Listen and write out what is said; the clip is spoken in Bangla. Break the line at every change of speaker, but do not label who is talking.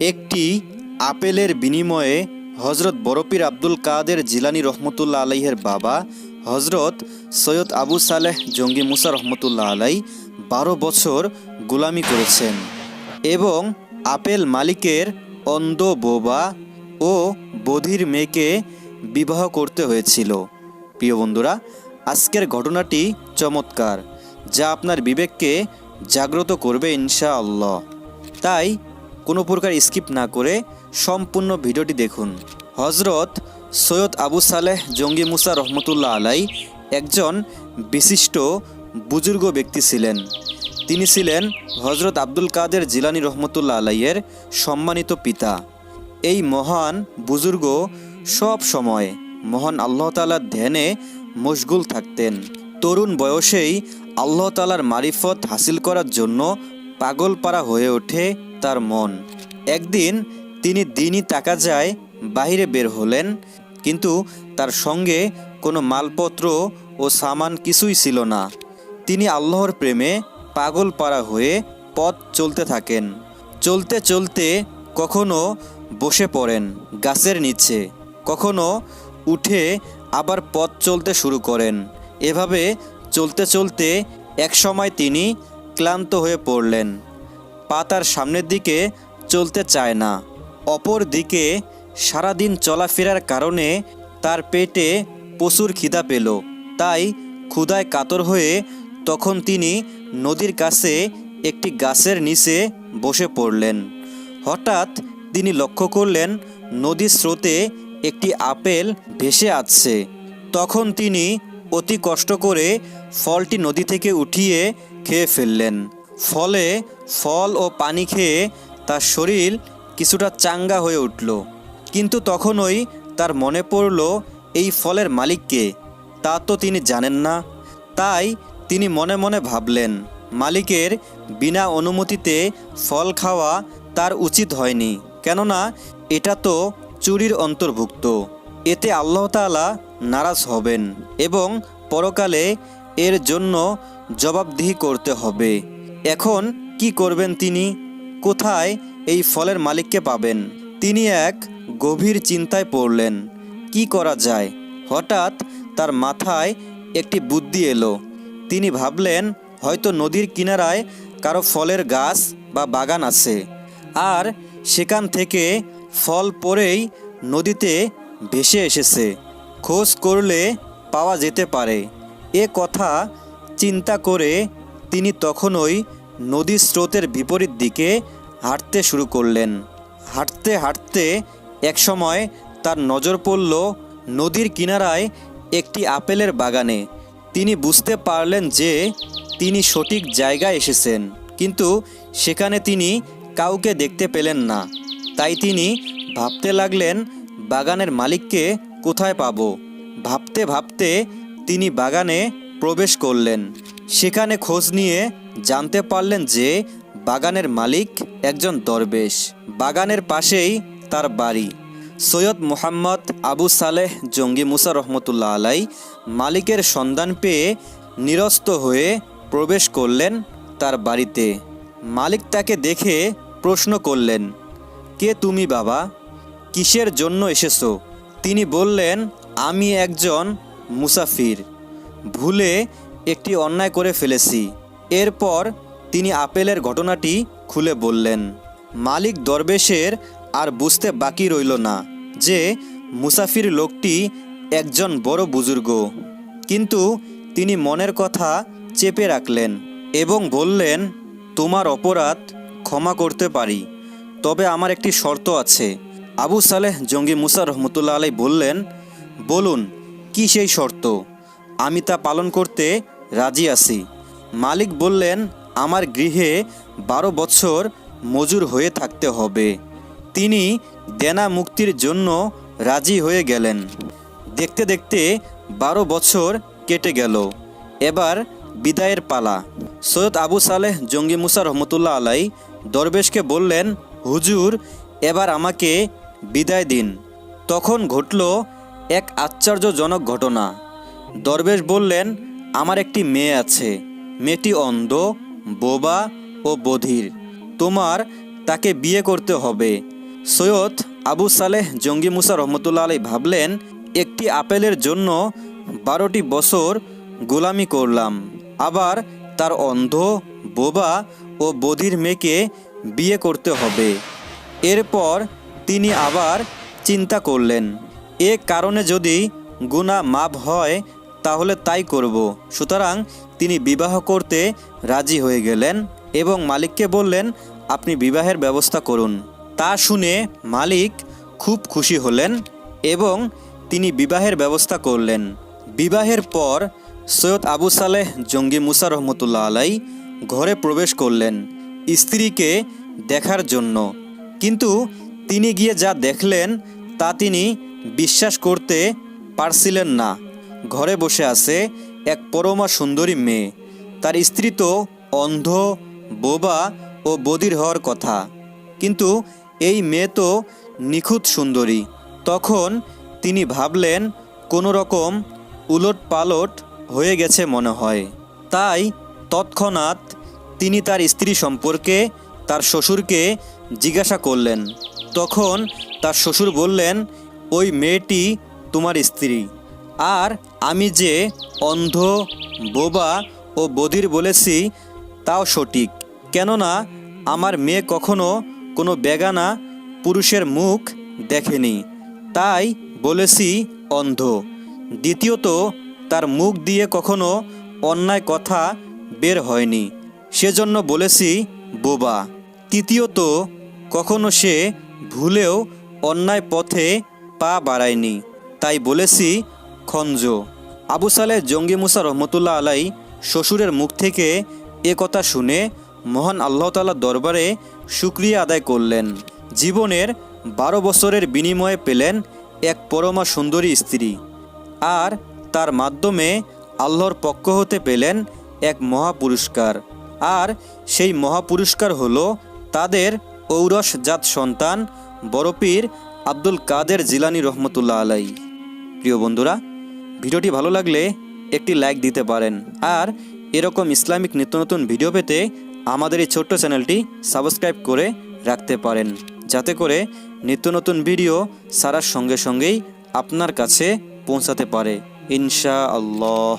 একটি আপেলের বিনিময়ে হজরত বরপির আব্দুল কাদের জিলানি রহমতুল্লাহ আলাইহের বাবা হজরত সৈয়দ আবু সালেহ জঙ্গি মুসা রহমতুল্লাহ আলাই বারো বছর গোলামি করেছেন এবং আপেল মালিকের অন্ধ বোবা ও বধির মেয়েকে বিবাহ করতে হয়েছিল। প্রিয় বন্ধুরা, আজকের ঘটনাটি চমৎকার, যা আপনার বিবেককে জাগ্রত করবে ইনশাআল্লাহ। তাই কোনো প্রকার স্কিপ না করে সম্পূর্ণ ভিডিওটি দেখুন। হজরত সৈয়দ আবু সালেহ জঙ্গি মুসা রহমতুল্লাহ আলাই একজন বিশিষ্ট বুজুর্গ ব্যক্তি ছিলেন। তিনি ছিলেন হজরত আব্দুল কাদের জিলানি রহমতুল্লাহ আলাইয়ের সম্মানিত পিতা। এই মহান বুজুর্গ সব সময় মহান আল্লাহ তালার ধ্যানে মশগুল থাকতেন। তরুণ বয়সেই আল্লাহ তালার মারিফত হাসিল করার জন্য পাগলপাড়া হয়ে ওঠে তার মন। একদিন তিনি দিনই টাকা যায় বাইরে বের হলেন, কিন্তু তার সঙ্গে কোনো মালপত্র ও সামান কিছুই ছিল না। তিনি আল্লাহর প্রেমে পাগলপাড়া হয়ে পথ চলতে থাকেন। চলতে চলতে কখনো বসে পড়েন গাছের নিচে, কখনো উঠে আবার পথ চলতে শুরু করেন। এভাবে চলতে চলতে একসময় তিনি ক্লান্ত হয়ে পড়লেন। পা তার সামনের দিকে চলতে চায় না। অপর দিকে সারাদিন চলাফেরার কারণে তার পেটে প্রচুর খিদা পেল। তাই ক্ষুধায় কাতর হয়ে তখন তিনি নদীর কাছে একটি গাছের নিচে বসে পড়লেন। হঠাৎ তিনি লক্ষ্য করলেন, নদীর স্রোতে একটি আপেল ভেসে আসছে। তখন তিনি অতি কষ্ট করে ফলটি নদী থেকে উঠিয়ে খেয়ে ফেললেন। ফলে ফল ও পানি খেয়ে তার শরীর কিছুটা চাঙ্গা হয়ে উঠল। কিন্তু তখনই তার মনে পড়ল, এই ফলের মালিককে তা তো তিনি জানেন না। তাই তিনি মনে মনে ভাবলেন, মালিকের বিনা অনুমতিতে ফল খাওয়া তার উচিত হয়নি। কেননা এটা তো চুরির অন্তর্ভুক্ত। এতে আল্লাহ তাআলা নারাজ হবেন এবং পরকালে এর জন্য জবাবদিহি করতে হবে। এখন কি করবেন তিনি? কোথায় এই ফলের মালিককে পাবেন? তিনি এক গভীর চিন্তায় পড়লেন। কি করা যায়? হঠাৎ তার মাথায় একটি বুদ্ধি এলো। তিনি ভাবলেন, হয়তো নদীর কিনারায় কারও ফলের গাছ বা বাগান আছে। আর সেখান থেকে ফল পরেই নদীতে ভেসে এসেছে। খোঁজ করলে পাওয়া যেতে পারে। এ কথা চিন্তা করে তিনি তখনই নদীর স্রোতের বিপরীত দিকে হাঁটতে শুরু করলেন। হাঁটতে হাঁটতে একসময় তার নজর পড়ল নদীর কিনারায় একটি আপেলের বাগানে। তিনি বুঝতে পারলেন যে তিনি সঠিক জায়গায় এসেছেন, কিন্তু সেখানে তিনি কাউকে দেখতে পেলেন না। তাই তিনি ভাবতে লাগলেন, বাগানের মালিককে কোথায় পাব? ভাবতে ভাবতে তিনি বাগানে প্রবেশ করলেন। সেখানে খোঁজ নিয়ে জানতে পারলেন যে বাগানের মালিক একজন দরবেশ। বাগানের পাশেই তার বাড়ি। সৈয়দ মোহাম্মদ আবু সালেহ জঙ্গি মুসা রহমতুল্লাহ আলাই মালিকের সন্ধান পেয়ে নিরস্ত হয়ে প্রবেশ করলেন তার বাড়িতে। মালিক তাকে দেখে প্রশ্ন করলেন, কে তুমি বাবা? কিসের জন্য এসেছ? তিনি বললেন, আমি একজন মুসাফির, ভুলে একটি অন্যায় করে ফেলেছি। এরপর তিনি আপেলের ঘটনাটি খুলে বললেন, মালিক দরবেশের আর বুঝতে বাকি রইল না যে মুসাফির লোকটি একজন বড় বুজুর্গ। কিন্তু তিনি মনের কথা চেপে রাখলেন এবং বললেন, তোমার অপরাধ ক্ষমা করতে পারি, তবে আমার একটি শর্ত আছে। আবু সালেহ জঙ্গি মুসা রহমতুল্লাহ আলাই বললেন, বলুন কি সেই শর্ত? আমি তা পালন করতে রাজি আছি। মালিক বললেন, আমার গৃহে বারো বছর মজুর হয়ে থাকতে হবে। তিনি দেনা মুক্তির জন্য রাজি হয়ে গেলেন। দেখতে দেখতে বারো বছর কেটে গেল। এবার বিদায়ের পালা। সৈয়দ আবু সালেহ জঙ্গি মুসা রহমতুল্লাহ আলাই দরবেশকে বললেন, হুজুর, এবার আমাকে বিদায় দিন। তখন ঘটল এক আশ্চর্যজনক ঘটনা। দরবেশ বললেন, আমার একটি মেয়ে আছে। মেয়েটি অন্ধ, বোবা ও বধির। তোমার তাকে বিয়ে করতে হবে। সৈয়দ আবু সালেহ জঙ্গি মুসা রহমতুল্লা আলাই ভাবলেন, একটি আপেলের জন্য বারোটি বছর গোলামি করলাম। আবার তার অন্ধ, বোবা ও বধির মেয়েকে বিয়ে করতে হবে। এরপর তিনি আবার চিন্তা করলেন। এ কারণে যদি গুণা মাপ হয়, তাহলে তাই করব। সুতরাং তিনি বিবাহ করতে রাজি হয়ে গেলেন এবং মালিককে বললেন, আপনি বিবাহের ব্যবস্থা করুন। তা শুনে মালিক খুব খুশি হলেন এবং তিনি বিবাহের ব্যবস্থা করলেন। বিবাহের পর সৈয়দ আবু সালেহ জঙ্গি মুসা রহমতুল্লাহ আলাই ঘরে প্রবেশ করলেন স্ত্রীকে দেখার জন্য। কিন্তু তিনি গিয়ে যা দেখলেন, তা তিনি বিশ্বাস করতে পারছিলেন না। ঘরে বসে আছে এক পরমা সুন্দরী মেয়ে। তার স্ত্রী তো অন্ধ, বোবা ও বদির হওয়ার কথা। কিন্তু এই মেয়ে তো নিখুঁত সুন্দরী। তখন তিনি ভাবলেন, কোনো রকম উলট পালট হয়ে গেছে মনে হয়। তাই তৎক্ষণাৎ তিনি তার স্ত্রী সম্পর্কে তার শ্বশুরকে জিজ্ঞাসা করলেন। তখন তার শ্বশুর বললেন ওই মেয়েটি তোমার স্ত্রী। আর আমি যে অন্ধ, বোবা ও বধির বলেছি, তাও সঠিক। কেননা আমার মেয়ে কখনো কোনো বেগানা পুরুষের মুখ দেখেনি। তাই বলেছি অন্ধ। দ্বিতীয়ত, তার মুখ দিয়ে কখনো অন্যায় কথা বের হয়নি। সেজন্য বলেছি বোবা। তৃতীয়ত, কখনো সে ভুলেও অন্যায় পথে পা বাড়ায়নি। তাই বলেছি, খঞ্জ। আবু সালে জঙ্গি মুসা রহমতুল্লাহ আলাই শ্বশুরের মুখ থেকে এ কথা শুনে মহান আল্লাহ দরবারে শুক্রিয়া আদায় করলেন। জীবনের বারো বছরের বিনিময়ে পেলেন এক পরমা সুন্দরী স্ত্রী। আর তার মাধ্যমে আল্লাহর পক্ষ হতে পেলেন এক মহাপুরস্কার। আর সেই মহাপুরস্কার হল তাদের ঔরস জাত সন্তান বড়পীর আব্দুল কাদের জিলানি রহমতুল্লাহ আলাই। প্রিয় বন্ধুরা, ভিডিওটি ভালো লাগলে একটি লাইক দিতে পারেন। আর এরকম ইসলামিক নিত্য নতুন ভিডিও পেতে আমাদের এই ছোট্ট চ্যানেলটি সাবস্ক্রাইব করে রাখতে পারেন। যাতে করে নিত্য নতুন ভিডিও সারার সঙ্গে সঙ্গেই আপনার কাছে পৌঁছাতে পারে। ইনশা আল্লাহ